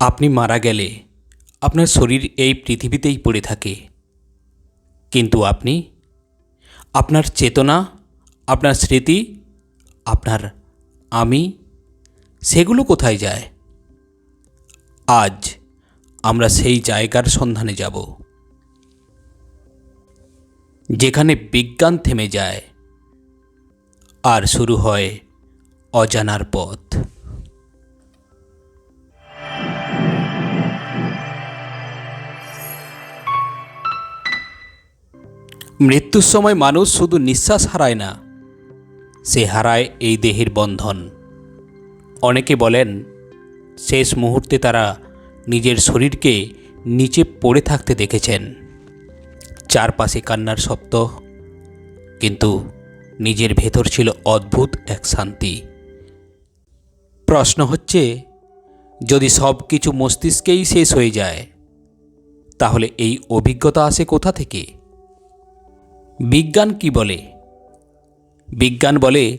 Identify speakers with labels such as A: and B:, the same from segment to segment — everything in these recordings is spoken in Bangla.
A: আপনি মারা গেলে আপনার শরীর এই পৃথিবীতেই পড়ে থাকে। কিন্তু আপনি, আপনার চেতনা, আপনার স্মৃতি, আপনার আমি, সেগুলো কোথায় যায়? আজ আমরা সেই জায়গার সন্ধানে যাব, যেখানে বিজ্ঞান থেমে যায় আর শুরু হয় অজানার পথ। মৃত্যুর সময় মানুষ শুধু নিঃশ্বাস হারায় না, সে হারায় এই দেহের বন্ধন। অনেকে বলেন, শেষ মুহূর্তে তারা নিজের শরীরকে নিচে পড়ে থাকতে দেখেছেন। চারপাশে কান্নার শব্দ, কিন্তু নিজের ভেতর ছিল অদ্ভুত এক শান্তি। প্রশ্ন হচ্ছে, যদি সব কিছু মস্তিষ্কেই শেষ হয়ে যায়, তাহলে এই অভিজ্ঞতা আসে কোথা থেকে? বিজ্ঞান কি বলে? বিজ্ঞান বলে,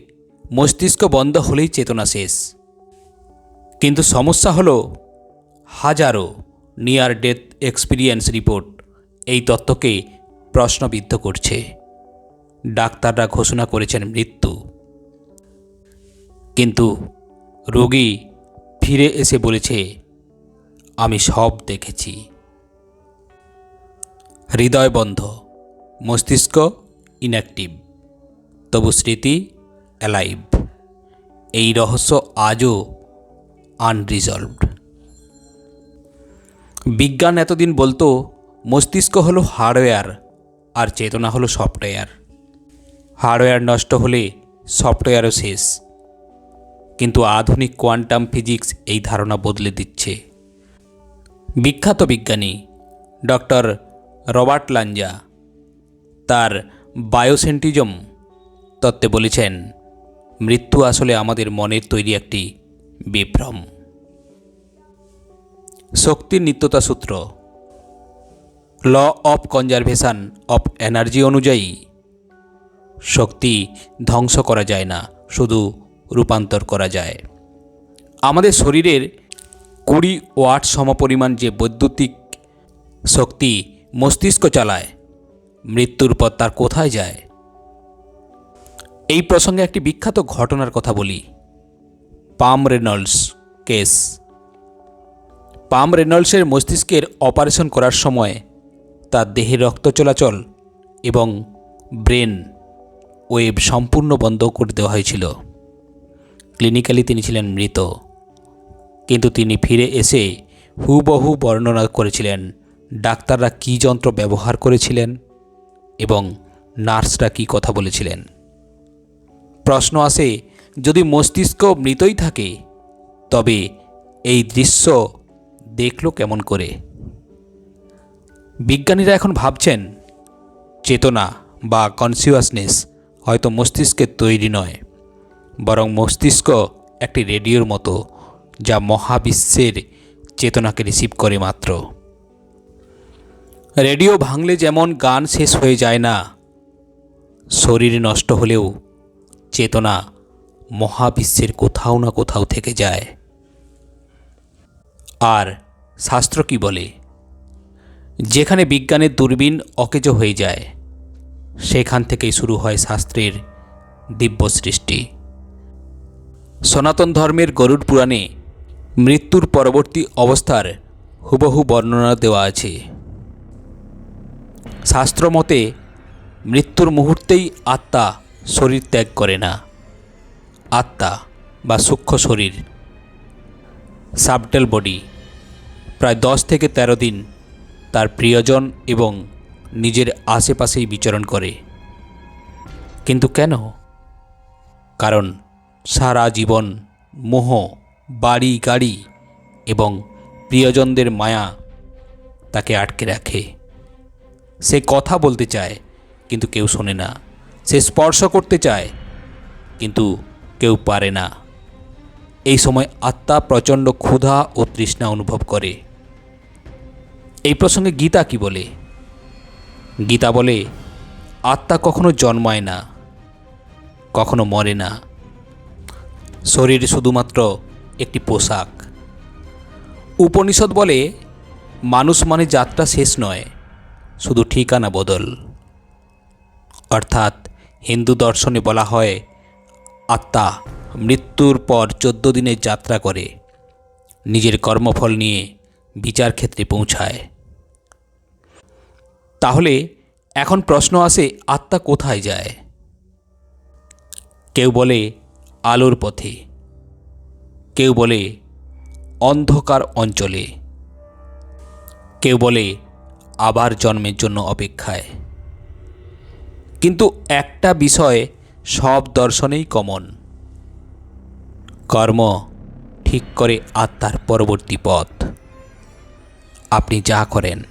A: মস্তিষ্ক বন্ধ হলেই চেতনা শেষ। কিন্তু সমস্যা হলো, হাজারো নিয়ার ডেথ এক্সপিরিয়েন্স রিপোর্ট এই তত্ত্বকে প্রশ্নবিদ্ধ করছে। ডাক্তাররা ঘোষণা করেছেন মৃত্যু। কিন্তু রোগী ফিরে এসে বলেছে, আমি সব দেখেছি। হৃদয় বন্ধ। মস্তিষ্ক ইনঅ্যাক্টিভ তবু স্মৃতি অ্যালাইভ এই রহস্য আজও আনরিজলভড বিজ্ঞান এতদিন বলতো, মস্তিষ্ক হলো হার্ডওয়্যার আর চেতনা হলো সফটওয়্যার হার্ডওয়্যার নষ্ট হলে সফটওয়্যারও শেষ। কিন্তু আধুনিক কোয়ান্টাম ফিজিক্স এই ধারণা বদলে দিচ্ছে। বিখ্যাত বিজ্ঞানী ডক্টর রবার্ট লাঞ্জা তার বায়োসেন্টিজম তত্ত্বে বলেছেন, মৃত্যু আসলে আমাদের মনের তৈরি একটি বিভ্রম। শক্তির নিত্যতা সূত্র, law of conservation of energy অনুযায়ী শক্তি ধ্বংস করা যায় না, শুধু রূপান্তর করা যায়। আমাদের শরীরের কুড়ি ওয়াট সমপরিমাণ যে বৈদ্যুতিক শক্তি মস্তিষ্ক চালায় মৃত্যুর পর তার কোথায় যায়? এই প্রসঙ্গে একটি বিখ্যাত ঘটনার কথা বলি। পাম রেনল্ডস কেস। পাম রেনল্ডসের মস্তিষ্কের অপারেশন করার সময় তার দেহে রক্ত চলাচল এবং ব্রেন ওয়েব সম্পূর্ণ বন্ধ করে দেওয়া হয়েছিল। ক্লিনিক্যালি তিনি ছিলেন মৃত। কিন্তু তিনি ফিরে এসে হুবহু বর্ণনা করেছিলেন, ডাক্তাররা কী যন্ত্র ব্যবহার করেছিলেন? এবং নার্সরা কী কথা বলেছিলেন? প্রশ্ন আসে, যদি মস্তিষ্ক মৃতই থাকে, তবে এই দৃশ্য দেখল কেমন করে? বিজ্ঞানীরা এখন ভাবছেন, চেতনা বা কনসিয়াসনেস হয়তো মস্তিষ্কের তৈরি নয়, বরং মস্তিষ্ক একটি রেডিওর মতো, যা মহাবিশ্বের চেতনাকে রিসিভ করে মাত্র। রেডিও ভাঙলে যেমন গান শেষ হয়ে যায় না, শরীর নষ্ট হলেও চেতনা মহাবিশ্বের কোথাও না কোথাও থেকে যায়। আর শাস্ত্র কি বলে? যেখানে বিজ্ঞানের দূরবীন অকেজ হয়ে যায়, সেখান থেকেই শুরু হয় শাস্ত্রের দিব্য সৃষ্টি। সনাতন ধর্মের গরুড় পুরাণে মৃত্যুর পরবর্তী অবস্থার হুবহু বর্ণনা দেওয়া আছে। শাস্ত্র মতে মৃত্যুর মুহূর্তেই আত্মা শরীর ত্যাগ করে না। আত্মা বা সূক্ষ্ম শরীর। Subtle body. প্রায় দশ থেকে ১৩ দিন তার প্রিয়জন এবং নিজের আশেপাশেই বিচরণ করে। কিন্তু কেন? কারণ সারা জীবন মোহ বাড়ি গাড়ি এবং প্রিয়জনদের মায়া তাকে আটকে রাখে। সে কথা বলতে চায়, কিন্তু কেউ শোনে না। সে স্পর্শ করতে চায়, কিন্তু কেউ পারে না। এই সময় আত্মা প্রচণ্ড ক্ষুধা ও তৃষ্ণা অনুভব করে। এই প্রসঙ্গে গীতা কি বলে? গীতা বলে, আত্মা কখনো জন্মায় না, কখনো মরে না। শরীর শুধুমাত্র একটি পোশাক। উপনিষদ বলে, মানুষ মানে যাত্রা শেষ নয় শুধু ঠিকানা বদল। অর্থাৎ হিন্দু দর্শনে বলা হয়, আত্মা মৃত্যুর পর চোদ্দ দিনের যাত্রা করে, নিজের কর্মফল নিয়ে বিচার ক্ষেত্রে পৌঁছায়। তাহলে এখন প্রশ্ন আসে, আত্মা কোথায় যায়? কেউ বলে, আলোর পথে। কেউ বলে, অন্ধকার অঞ্চলে। কেউ বলে আবার জন্মের জন্য অপেক্ষায়। কিন্তু একটা বিষয় সব দর্শনেই কমন। কর্ম ঠিক করে আত্মার পরবর্তী পথ। আপনি যা করেন,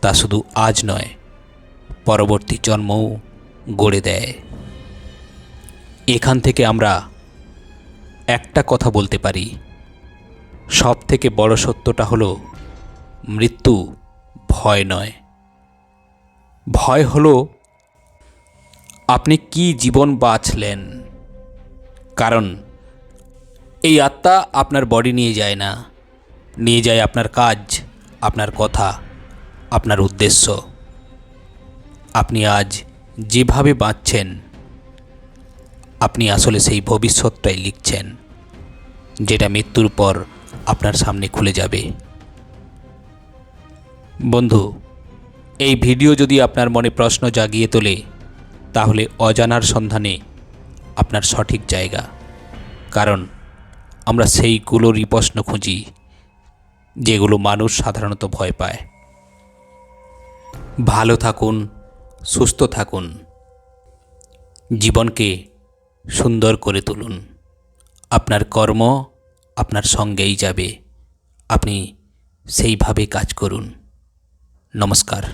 A: তা শুধু আজ নয়, পরবর্তী জন্মও গড়ে দেয়। এখান থেকে আমরা একটা কথা বলতে পারি। সব থেকে বড় সত্যটা হলো, মৃত্যু ভয় নয়। ভয় হলো, আপনি কি জীবন বাঁচলেন? কারণ, এই আত্মা আপনার বডি নিয়ে যায় না। নিয়ে যায় আপনার কাজ, আপনার কথা, আপনার উদ্দেশ্য। আপনি আজ যেভাবে বাঁচছেন, আপনি আসলে সেই ভবিষ্যৎটাই লিখছেন, যেটা মৃত্যুর পর আপনার সামনে খুলে যাবে। বন্ধু, এই ভিডিও যদি আপনার মনে প্রশ্ন জাগিয়ে তোলে, তাহলে অজানার সন্ধানে আপনার সঠিক জায়গা। কারণ আমরা সেইগুলোরই প্রশ্ন খুঁজি, যেগুলো মানুষ সাধারণত ভয় পায়। ভালো থাকুন, সুস্থ থাকুন। জীবনকে সুন্দর করে তুলুন। আপনার কর্ম আপনার সঙ্গেই যাবে। আপনি সেইভাবে কাজ করুন। नमस्कार.